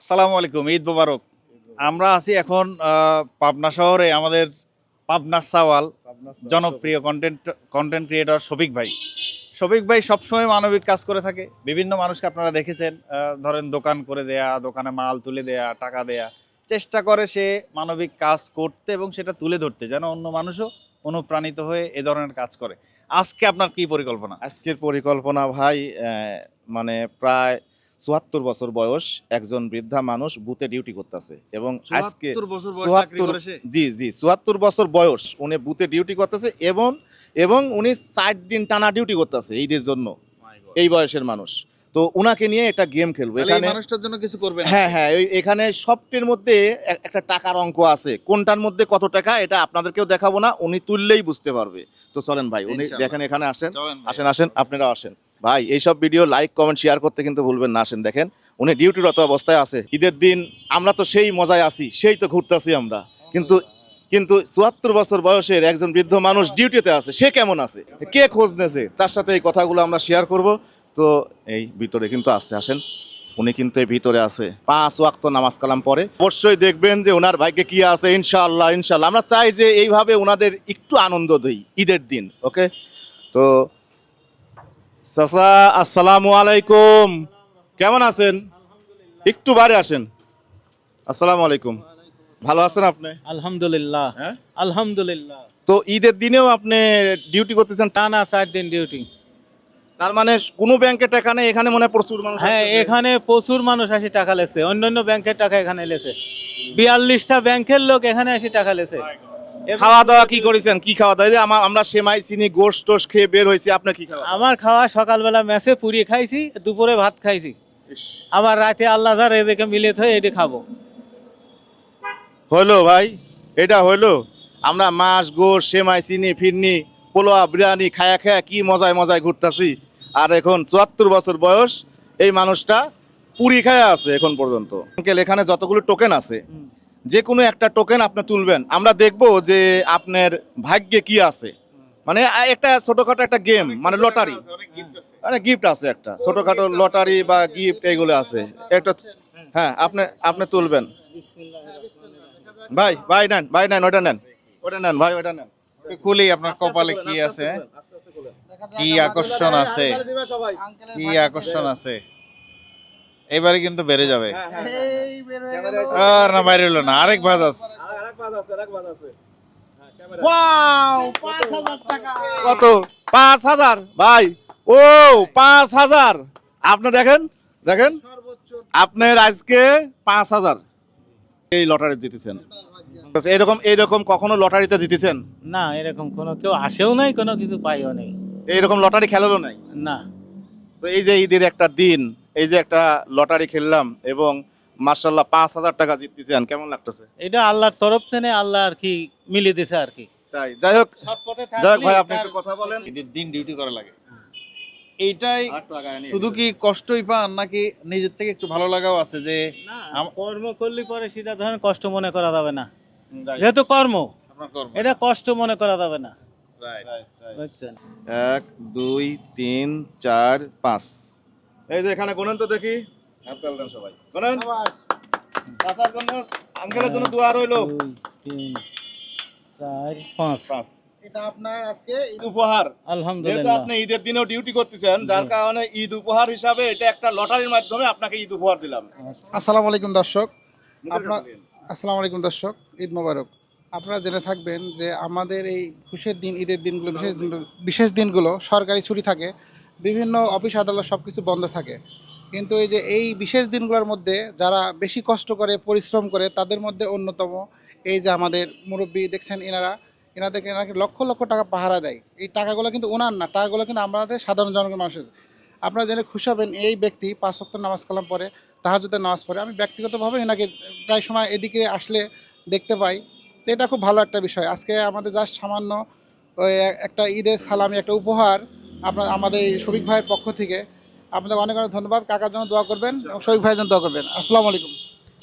আসসালামু আলাইকুম, ঈদ মোবারক। আমরা আছি এখন পাবনা শহরে আমাদের পাবনা সাওয়াল, জনপ্রিয় কন্টেন্ট কন্টেন্ট ক্রিয়েটর শফিক ভাই। শফিক ভাই সবসময় মানবিক কাজ করে থাকে, বিভিন্ন মানুষকে আপনারা দেখেছেন ধরেন দোকান করে দেয়া, দোকানে মাল তুলে দেয়া, টাকা দেয়া। চেষ্টা করে সে মানবিক কাজ করতে এবং সেটা তুলে ধরতে, যেন অন্য মানুষও অনুপ্রাণিত হয়ে এ ধরনের কাজ করে। আজকে আপনার কি পরিকল্পনা? আজকের পরিকল্পনা ভাই মানে প্রায় চুয়াত্তর বছর বয়স একজন বৃদ্ধা মানুষ বুথে ডিউটি করতেছে এবং আজকে 74 বছর বয়স চাকরি চুয়াত্তর জি জি চুয়াত্তর বছর বয়স উনি বুথে ডিউটি করতেছে এবং এবং উনি ষাট দিন টানা ডিউটি করতেছে ঈদের জন্য এই বয়সের মানুষ। তো উনাকে নিয়ে একটা গেম খেলব। এখানে মানুষটার জন্য কিছু করবে হ্যাঁ হ্যাঁ এখানে সবটির মধ্যে একটা টাকার অঙ্ক আছে। কোনটার মধ্যে কত টাকা এটা আপনাদেরকেও দেখাবো না উনি তুললেই বুঝতে পারবে। তো চলেন ভাই উনি দেখেন এখানে আসেন। আসেন আসেন আপনারা আসেন। ভাই, এইসব ভিডিও লাইক কমেন্ট শেয়ার করতে কিন্তু ভুলবেন না, আসেন দেখেন। উনি ডিউটিরত অবস্থায় আছে। ঈদের দিন আমরা তো সেই মজায় আছি, সেই তো ঘুরতেছি আমরা। কিন্তু কিন্তু চুয়াত্তর বছর বয়সের একজন বৃদ্ধ মানুষ ডিউটিতে আছে, সে কেমন আছে? কে খোঁজ নেছে? তার সাথে এই কথাগুলো আমরা শেয়ার করব। তো এই ভিতরে কিন্তু আছে, আসেন। উনি কিন্তু এই ভিতরে আছে। পাঁচ ওয়াক্ত নামাজ কালাম পরে অবশ্যই দেখবেন যে ওনার ভাগ্যে কি আছে, ইনশাআল্লাহ ইনশাআল্লাহ। আমরা চাই যে এইভাবে ওনাদের একটু আনন্দ দিই ঈদের দিন ওকে তো চাচা আসসালামু আলাইকুম। কেমন আছেন? একটু বারে আসেন। আসসালামু আলাইকুম। ভালো আছেন আপনি? আলহামদুলিল্লাহ। হ্যাঁ? আলহামদুলিল্লাহ। তো ঈদের দিনেও আপনি ডিউটি করতেছেন? টানা চার দিন ডিউটি। তার মানে কোনো ব্যাংকে টাকা নেই এখানে মনে প্রচুর মানুষ হ্যাঁ এখানে প্রচুর মানুষ আসি টাকা লেছে। অন্যান্য ব্যাংকের টাকা এখানে লেছে। বিয়াল্লিশটা ব্যাংকের লোক এখানে আসি টাকা লেছে। খাওয়া দাওয়া কি করেছেন? কি খাওয়া দাওয়া এই যে আমার আমরা সেমাই চিনি গোশ টোস খেয়ে বের হয়েছি। আপনি কি খাওয়া আমার খাওয়া সকালবেলা ম্যাচে পুরি খাইছি দুপুরে ভাত খাইছি। আবার রাতে আল্লাহ যা রেজেকে মিলে থয়ে এটি খাব। হলো ভাই এটা হলো। আমরা মাছ গোশ সেমাই চিনি ফিরনি পোলোয়া বিরিয়ানি খায়া খায়া কি মজায় মজায় ঘুরতাছি। আর এখন চুয়াত্তর বছর বয়স এই মানুষটা পুরি খায়া আছে এখন পর্যন্ত। আঙ্কেল এখানে যতগুলো টোকেন আছে যে কোনো একটা টোকেন আপনি তুলবেন আমরা দেখব যে আপনার ভাগ্যে কি আছে। মানে একটা ছোটখাটো একটা গেম মানে লটারি। মানে গিফট আছে একটা ছোটখাটো লটারি বা গিফট এগুলো আছে। একটা হ্যাঁ আপনি আপনি তুলবেন। ভাই ভাই নেন ভাই নেন ওটা নেন। ওটা নেন ভাই ওটা নেন। খুলি আপনার কপালে কি আছে। কি আকর্ষণ আছে। কি আকর্ষণ আছে। এবারে কিন্তু বেড়ে যাবে। আর না বাইরে হলো না। আরেক ভাজ আছে। কত? পাঁচ হাজার ভাই ও পাঁচ হাজার। আপনি দেখেন দেখেন। আপনার আজকে পাঁচ হাজার। এই লটারি জিতেছেন। এরকম এরকম কখনো লটারিতে জিতেছেন? না এরকম কোনো কেউ আসেও নাই কোনো কিছু পাইও নেই। এইরকম লটারি খেলারও নাই? না। তো এই যে ঈদের একটা দিন এই যে একটা লটারি খেললাম এবং মার্শাল্লাহ পাঁচ হাজার টাকা জিততেছেন কেমন লাগতেছে? এটা আল্লাহর তরফ থেকে আল্লাহ আর কি মিলিয়ে দিছে আর কি। তাই যাই হোক যাই হোক ভাই আপনি একটু কথা বলেন। ঈদের দিন ডিউটি করা লাগে। এইটাই শুধু কি কষ্টই পান নাকি নিজের থেকে একটু ভালো লাগাও আছে যে কর্ম করলে পরে সেটা ধরেন কষ্ট মনে করা যাবে না। যেহেতু কর্ম এটা কষ্ট মনে করা যাবে না। এক দুই তিন চার পাঁচ। এই যে এখানে গোনেন তো দেখি। দেন সবাই। গোনেন চাচার জন্য আঙ্কেলের জন্য দোয়া রইল। তিন চার পাঁচ। পাঁচ। এটা আপনার আজকে ঈদ উপহার। আলহামদুলিল্লাহ। আপনি ঈদের দিনেও ডিউটি করতেছেন যার কারণে ঈদ উপহার হিসাবে এটা একটা লটারির মাধ্যমে আপনাকে ঈদ উপহার দিলাম। আসসালামু আলাইকুম দর্শক। আপনার আসসালামু আলাইকুম দর্শক। ঈদ মোবারক। আপনারা জেনে থাকবেন যে আমাদের এই খুশের দিন ঈদের দিনগুলো বিশেষ দিন বিশেষ দিনগুলো সরকারি ছুটি থাকে। বিভিন্ন অফিস, আদালত সব কিছু বন্ধ থাকে। কিন্তু এই যে এই বিশেষ দিনগুলোর মধ্যে যারা বেশি কষ্ট করে, পরিশ্রম করে, তাদের মধ্যে অন্যতম এই যে আমাদের মুরব্বী দেখছেন এনারা এনাদেরকে এনাকে লক্ষ লক্ষ টাকা পাহারা দেয়। এই টাকাগুলো কিন্তু ওনার না, টাকাগুলো কিন্তু আমাদের সাধারণ জনগণ মানুষের। আপনারা জেনে খুশি হবেন, এই ব্যক্তি পাঁচ ওয়াক্ত নামাজ কালাম পরে তাহাজুদের নামাজ পড়ে। আমি ব্যক্তিগতভাবে এনাকে প্রায় সময় এদিকে আসলে দেখতে পাই। তো এটা খুব ভালো একটা বিষয়। আজকে আমাদের জাস্ট সামান্য ওই একটা ঈদের সালামি, একটা উপহার আপনার আমাদের এই শফিক ভাইয়ের পক্ষ থেকে আপনাদের অনেক অনেক ধন্যবাদ। কাকার জন্য দোয়া করবেন এবং শফিক ভাইয়ের জন্য দোয়া করবেন। আসসালামু আলাইকুম।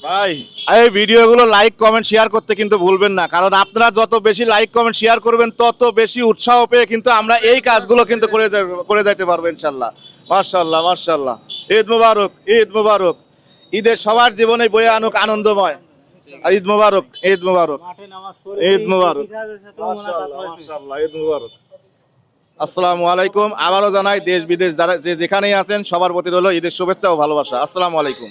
ভাই এই ভিডিওগুলো লাইক কমেন্ট শেয়ার করতে কিন্তু ভুলবেন না কারণ আপনারা যত বেশি লাইক কমেন্ট শেয়ার করবেন তত বেশি উৎসাহ পেয়ে কিন্তু আমরা এই কাজগুলো কিন্তু করে করে যাইতে পারব ইনশাল্লাহ মার্শাল্লাহ মার্শাল্লাহ ঈদ মুবারক ঈদ মুবারক। ঈদের সবার জীবনে বয়ে আনুক আনন্দময়। ঈদ মুবারক ঈদ মুবারক। মাঠে নামাজ পড়ে ঈদ মুবারক। ঈদ মুবারক। আসসালামু আলাইকুম। আবারও জানাই দেশ বিদেশ যারা যে যেখানেই আছেন, সবার প্রতি রইল ঈদের শুভেচ্ছা ও ভালোবাসা। আসসালামু আলাইকুম।